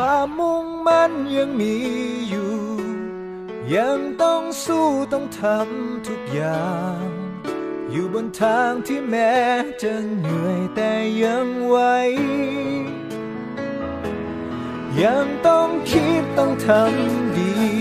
ความมุ่งมั่นยังมีอยู่ ยังต้องสู้ต้องทำทุกอย่าง อยู่บนทางที่แม้จะเหนื่อยแต่ยังไหวยังต้องคิดต้องทำดี